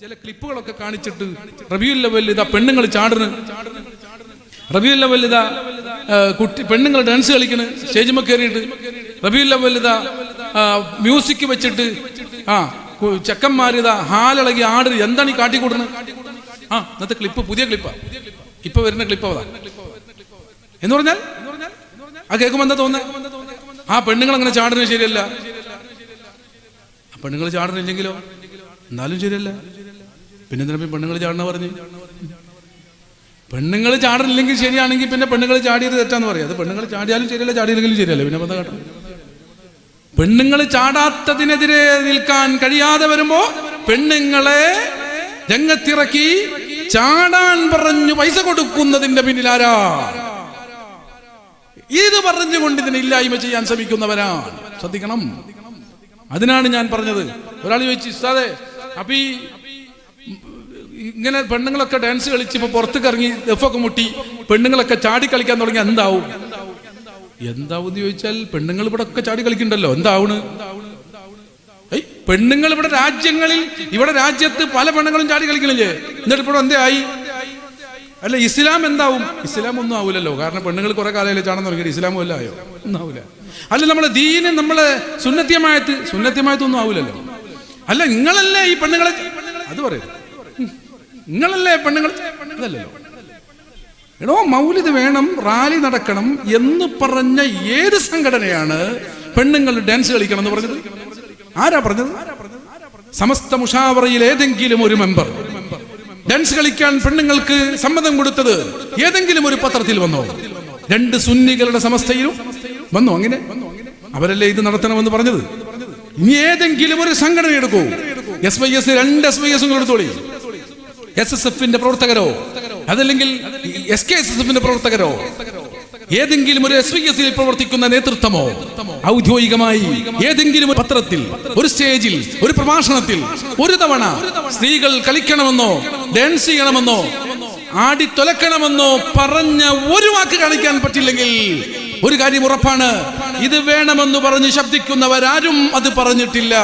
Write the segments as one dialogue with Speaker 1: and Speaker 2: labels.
Speaker 1: ചില ക്ലിപ്പുകളൊക്കെ കാണിച്ചിട്ട് റബിയുൽ ലെവലിൽ ഇതാ പെണ്ണുങ്ങൾ ചാടുന്നു റബിയുൽ ലെവലിൽ ഇതാ കുട്ടി പെണ്ണുങ്ങൾ ഡാൻസ് കളിക്കണ് സ്റ്റേജിമ കയറിയിട്ട് റബിയുൽ ലെവലിൽ ഇതാ മ്യൂസിക് വെച്ചിട്ട് ആ ചെക്കന്മാരിതാ ഹാലിളകി ആട് എന്താണ് ഈ കാട്ടിക്കൂടുന്നത്? ആ ഇന്നത്തെ ക്ലിപ്പ് പുതിയ ക്ലിപ്പാ. ഇപ്പൊ വരുന്ന ക്ലിപ്പ് അതാ. എന്ന് പറഞ്ഞാൽ? ആ കേൾക്കുമ്പോ എന്താ തോന്നുന്നത് ആ പെണ്ണുങ്ങൾ അങ്ങനെ ചാടുന്നത് ശരിയല്ല. ആ പെണ്ണുങ്ങൾ ചാടുന്നില്ലെങ്കിലോ? എന്നാലും ശരിയല്ല. പിന്നെ എന്തിനാ പെണ്ണുങ്ങൾ ചാടണ പറഞ്ഞു? പെണ്ണുങ്ങൾ ചാടുന്നില്ലെങ്കിൽ ശരിയാണെങ്കിൽ പിന്നെ പെണ്ണുങ്ങൾ ചാടിയത് തെറ്റാന്ന് പറയാം. അത് പെണ്ണുങ്ങൾ ചാടിയാലും ശരിയല്ല ചാടിയില്ലെങ്കിലും ശരിയല്ല. പിന്നെ പന്ത കേട്ടോ പെണ്ണുങ്ങൾ ചാടാത്തതിനെതിരെ നിൽക്കാൻ കഴിയാതെ വരുമ്പോ പെണ്ണുങ്ങളെ രംഗത്തിറക്കി ചാടാൻ പറഞ്ഞു പൈസ കൊടുക്കുന്നതിന്റെ പിന്നിൽ ആരാ? ഇത് പറഞ്ഞുകൊണ്ട് ഇതിനെ ഇല്ലായ്മ ചെയ്യാൻ ശ്രമിക്കുന്നവരാ ശ്രദ്ധിക്കണം. അതിനാണ് ഞാൻ പറഞ്ഞത്. ഒരാൾ ചോദിച്ചു ഇസ്താദെ അപ്പൊ ഈ ഇങ്ങനെ പെണ്ണുങ്ങളൊക്കെ ഡാൻസ് കളിച്ച് ഇപ്പൊ പുറത്തേക്ക് ഇറങ്ങി ദഫൊക്കെ മുട്ടി പെണ്ണുങ്ങളൊക്കെ ചാടി കളിക്കാൻ തുടങ്ങി എന്താവും? എന്താവും എന്ന് ചോദിച്ചാൽ പെണ്ണുങ്ങൾ ഇവിടെ ഒക്കെ ചാടി കളിക്കണ്ടല്ലോ എന്താവണ് പെണ്ണുങ്ങൾ ഇവിടെ രാജ്യങ്ങളിൽ ഇവിടെ രാജ്യത്ത് പല പെണ്ണുങ്ങളും ചാടി കളിക്കണില്ലേ? എന്നിട്ട് ഇപ്പോൾ എന്തേ ആയി? അല്ല ഇസ്ലാം എന്താവും? ഇസ്ലാം ഒന്നും ആവൂലല്ലോ കാരണം പെണ്ണുങ്ങൾ കുറെ കാലമല്ലേ ചാടാൻ തുടങ്ങിയത് ഇസ്ലാമും അല്ല ആയോ? ഒന്നും ആവൂല. അല്ല നമ്മളെ ദീന് നമ്മളെ സുന്നത്യമായത് സുന്നത്യമായതൊന്നും ആവൂലല്ലോ. അല്ല നിങ്ങളല്ലേ ഈ പെണ്ണുങ്ങളെ അത് പറയരുത്. നിങ്ങളല്ലേ പെണ്ണുങ്ങൾ? അതല്ലല്ലോ. എടോ മൗലിത് വേണം റാലി നടക്കണം എന്ന് പറഞ്ഞ ഏത് സംഘടനയാണ് പെണ്ണുങ്ങൾ ഡാൻസ് കളിക്കണം എന്ന് പറഞ്ഞത്? ആരാ പറഞ്ഞത്? സമസ്ത മുഷാവറയിൽ ഏതെങ്കിലും ഒരു മെമ്പർ ഡാൻസ് കളിക്കാൻ പെണ്ണുങ്ങൾക്ക് സമ്മതം കൊടുത്തത് ഏതെങ്കിലും ഒരു പത്രത്തിൽ വന്നോ? രണ്ട് സുന്നികളുടെ സമസ്തയിലും വന്നോ അങ്ങനെ? അവരല്ലേ ഇത് നടത്തണമെന്ന് പറഞ്ഞത്? ഇനി ഏതെങ്കിലും ഒരു സംഘടന എടുക്കൂ എസ് വൈ എസ് രണ്ട് എസ് വൈ എസ് എടുത്തോളി. എസ് എസ് എഫിന്റെ പ്രവർത്തകരോ? അതല്ലെങ്കിൽ എസ് കെ എസ് എസ് എഫിന്റെ പ്രവർത്തകരോ? ഏതെങ്കിലും ഒരു എസ് വി എസിൽ പ്രവർത്തിക്കുന്ന നേതൃത്വമോ? ഔദ്യോഗികമായി ഏതെങ്കിലും ഒരു പത്രത്തിൽ ഒരു സ്റ്റേജിൽ ഒരു പ്രഭാഷണത്തിൽ ഒരു തവണ സ്ത്രീകൾ കളിക്കണമെന്നോ ഡാൻസ് ചെയ്യണമെന്നോ ആടി തൊലക്കണമെന്നോ പറഞ്ഞ ഒരു വാക്ക് കാണിക്കാൻ പറ്റില്ലെങ്കിൽ ഒരു കാര്യം ഉറപ്പാണ്. ഇത് വേണമെന്ന് പറഞ്ഞ് ശബ്ദിക്കുന്നവരാരും അത് പറഞ്ഞിട്ടില്ല.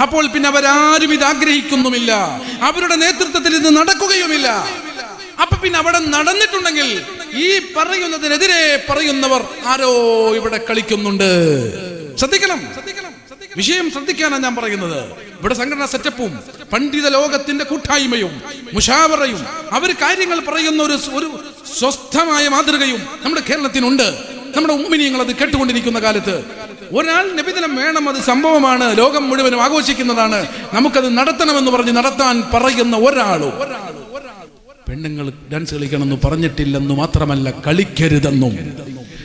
Speaker 1: അപ്പോൾ പിന്നെ അവരാരും ഇത് ആഗ്രഹിക്കുന്നുമില്ല. അവരുടെ നേതൃത്വത്തിൽ ഇത് നടക്കുകയുമില്ല. അപ്പൊ പിന്നെ അവിടെ നടന്നിട്ടുണ്ടെങ്കിൽ ഈ പറയുന്നതിനെതിരെ പറയുന്നവർ ആരോ ഇവിടെ കളിക്കുന്നുണ്ട്. ശ്രദ്ധിക്കണം. വിഷയം ശ്രദ്ധിക്കാനാണ് ഞാൻ പറയുന്നത്. ഇവിടെ സംഘടനാ സെറ്റപ്പും പണ്ഡിത ലോകത്തിന്റെ കൂട്ടായ്മയും മുഷാവറയും അവർ കാര്യങ്ങൾ പറയുന്ന ഒരു ഒരു സ്വസ്ഥമായ മാതൃകയും നമ്മുടെ കേരളത്തിനുണ്ട്. നമ്മുടെ ഉമ്മിനിയങ്ങൾ അത് കേട്ടുകൊണ്ടിരിക്കുന്ന കാലത്ത് ഒരാൾ നബിദിനം വേണം അത് സംഭവമാണ്. ലോകം മുഴുവനും ആഘോഷിക്കുന്നതാണ്. നമുക്കത് നടത്തണമെന്ന് പറഞ്ഞ് നടത്താൻ പറയുന്ന ഒരാളും പെണ്ണുങ്ങൾ ഡാൻസ് കളിക്കണമെന്ന് പറഞ്ഞിട്ടില്ലെന്ന് മാത്രമല്ല കളിക്കരുതെന്നും.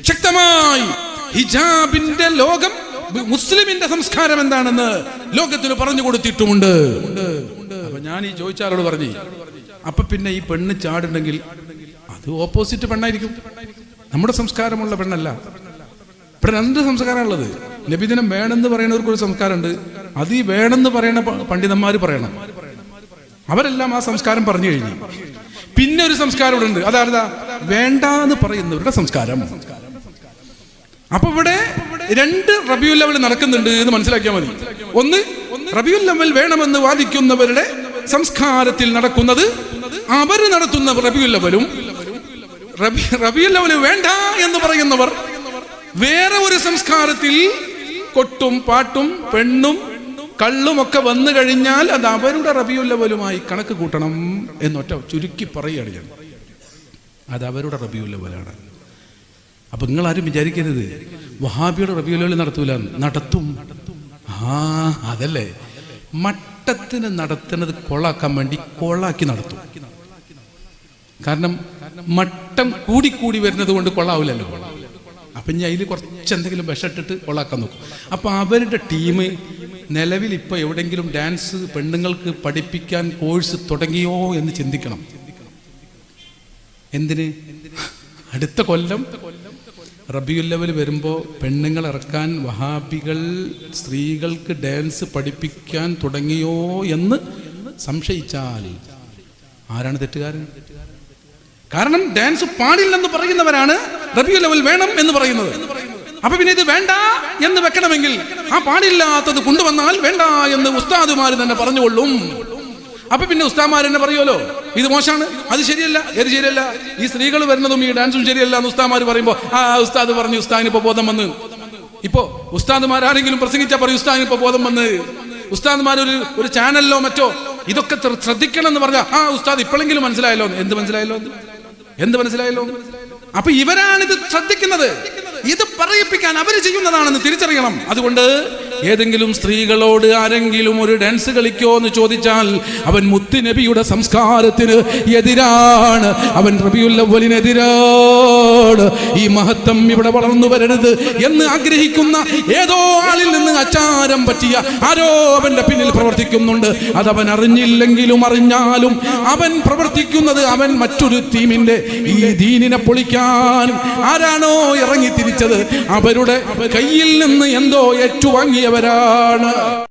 Speaker 1: ശക്തമായി ഹിജാബിന്റെ ലോകം മുസ്ലിമിന്റെ സംസ്കാരം എന്താണെന്ന് ലോകത്തിന് പറഞ്ഞു കൊടുത്തിട്ടുമുണ്ട്. അപ്പൊ ഞാൻ ഈ ചോദിച്ചാലോട് പറഞ്ഞു അപ്പൊ പിന്നെ ഈ പെണ്ണ് ചാടുണ്ടെങ്കിൽ അത് ഓപ്പോസിറ്റ് പെണ്ണായിരിക്കും. നമ്മുടെ സംസ്കാരമുള്ള പെണ്ണല്ല. ഇവിടെ രണ്ട് സംസ്കാരമുള്ളത് നബിദിനം വേണമെന്ന് പറയുന്നവർക്ക് ഒരു സംസ്കാരമുണ്ട്. അത് ഈ വേണമെന്ന് പറയുന്ന പണ്ഡിതന്മാർ പറയണം. അവരെല്ലാം ആ സംസ്കാരം പറഞ്ഞു കഴിഞ്ഞു. പിന്നെ ഒരു സംസ്കാരം ഇവിടെ ഉണ്ട്. അതാരതാ? വേണ്ടാന്ന് പറയുന്നവരുടെ സംസ്കാരം. അപ്പൊ ഇവിടെ രണ്ട് റബിയുൽ ലെവൽ നടക്കുന്നുണ്ട് എന്ന് മനസ്സിലാക്കിയാൽ മതി. ഒന്ന് റബിയുൽ ലെവൽ വേണമെന്ന് വാദിക്കുന്നവരുടെ സംസ്കാരത്തിൽ നടക്കുന്നത് അവർ നടത്തുന്ന റബിയുൽ ലെവലും റബി റബിയുൽ ലെവൽ വേണ്ട എന്ന് പറയുന്നവർ വേറെ ഒരു സംസ്കാരത്തിൽ കൊട്ടും പാട്ടും പെണ്ണും കള്ളും ഒക്കെ വന്നു കഴിഞ്ഞാൽ അത് അവരുടെ റബിയുല്ലവലുമായി കണക്ക് കൂട്ടണം എന്നൊറ്റ ചുരുക്കി പറയുകയാണ് ഞാൻ. അത് അവരുടെ റബിയുല്ലവലാണ് ലെവലാണ് അപ്പൊ നിങ്ങൾ ആരും വിചാരിക്കരുത്. വഹാബിയുടെ റബിയുല്ലവൽ നടത്തൂല. നടത്തും. ആ അതല്ലേ? മട്ടത്തിന് നടത്തുന്നത് കൊളാക്കാൻ വേണ്ടി കൊളാക്കി നടത്തും. കാരണം മട്ടം കൂടിക്കൂടി വരുന്നത് കൊണ്ട് കൊള്ളാവില്ലല്ലോ അപ്പം ഇനി അതിൽ കുറച്ച് എന്തെങ്കിലും വിഷട്ടിട്ട് കൊള്ളാക്കാൻ നോക്കും. അപ്പം അവരുടെ ടീം നിലവിൽ ഇപ്പോൾ എവിടെയെങ്കിലും ഡാൻസ് പെണ്ണുങ്ങൾക്ക് പഠിപ്പിക്കാൻ കോഴ്സ് തുടങ്ങിയോ എന്ന് ചിന്തിക്കണം. എന്തിന്? അടുത്ത കൊല്ലം റബിയുൽ ലെവൽ വരുമ്പോൾ പെണ്ണുങ്ങൾ ഇറക്കാൻ വഹാബികൾ സ്ത്രീകൾക്ക് ഡാൻസ് പഠിപ്പിക്കാൻ തുടങ്ങിയോ എന്ന് സംശയിച്ചാൽ ആരാണ് തെറ്റുകാരൻ? കാരണം ഡാൻസ് പാടില്ലെന്ന് പറയുന്നവരാണ് റബിയുൽ അവൽ വേണം എന്ന് പറയുന്നത്. അപ്പൊ പിന്നെ ഇത് വേണ്ട എന്ന് വെക്കണമെങ്കിൽ ആ പാടില്ലാത്തത് കൊണ്ടുവന്നാൽ വേണ്ട എന്ന് ഉസ്താദുമാർ തന്നെ പറഞ്ഞുകൊള്ളും. അപ്പൊ പിന്നെ ഉസ്താമാർ തന്നെ പറയുമല്ലോ ഇത് മോശമാണ് അത് ശരിയല്ല ഏത് ശരിയല്ല? ഈ സ്ത്രീകൾ വരുന്നതും ഈ ഡാൻസും ശരിയല്ല എന്ന് ഉസ്താമാർ പറയുമ്പോ ആ ഉസ്താദ് പറഞ്ഞു ഉസ്താദിന് ഇപ്പൊ ബോധം വന്ന്. ഇപ്പോ ഉസ്താദുമാർ ആരെങ്കിലും പ്രസംഗിച്ചാൽ പറയും ഉസ്താദിന് ഇപ്പൊ ബോധം വന്ന്. ഉസ്താദുമാർ ഒരു ഒരു ചാനലിലോ മറ്റോ ഇതൊക്കെ ശ്രദ്ധിക്കണം എന്ന് പറഞ്ഞാൽ ആ ഉസ്താദ് ഇപ്പോഴെങ്കിലും മനസ്സിലായല്ലോ. എന്ത് മനസ്സിലായല്ലോ? എന്ത് മനസ്സിലായല്ലോ എന്ന്? ഇവരാണ് ഇത് ശ്രദ്ധിക്കുന്നത്. ഇത് പറയിപ്പിക്കാൻ അവർ ചെയ്യുന്നതാണെന്ന് തിരിച്ചറിയണം. അതുകൊണ്ട് ഏതെങ്കിലും സ്ത്രീകളോട് ആരെങ്കിലും ഒരു ഡാൻസ് കളിക്കോ എന്ന് ചോദിച്ചാൽ അവൻ മുത്തുനബിയുടെ സംസ്കാരത്തിന് എതിരാണ്. അവൻ റബിയുല്ലവലിനെതിരാണ് ഈ മഹത്വം ഇവിടെ വളർന്നു വരരുത് എന്ന് ആഗ്രഹിക്കുന്ന ഏതോ ആളിൽ നിന്ന് അച്ചാരം പറ്റിയ ആരോ അവന്റെ പിന്നിൽ പ്രവർത്തിക്കുന്നുണ്ട്. അതവൻ അറിഞ്ഞില്ലെങ്കിലും അറിഞ്ഞാലും അവൻ പ്രവർത്തിക്കുന്നത് അവൻ മറ്റൊരു ടീമിന്റെ ഈ ദീനിനെ പൊളിക്കാൻ ആരാണോ ഇറങ്ങി തിരിച്ചത്. അവരുടെ കയ്യിൽ നിന്ന് എന്തോ ഏറ്റുവാങ്ങിയവരാണ്.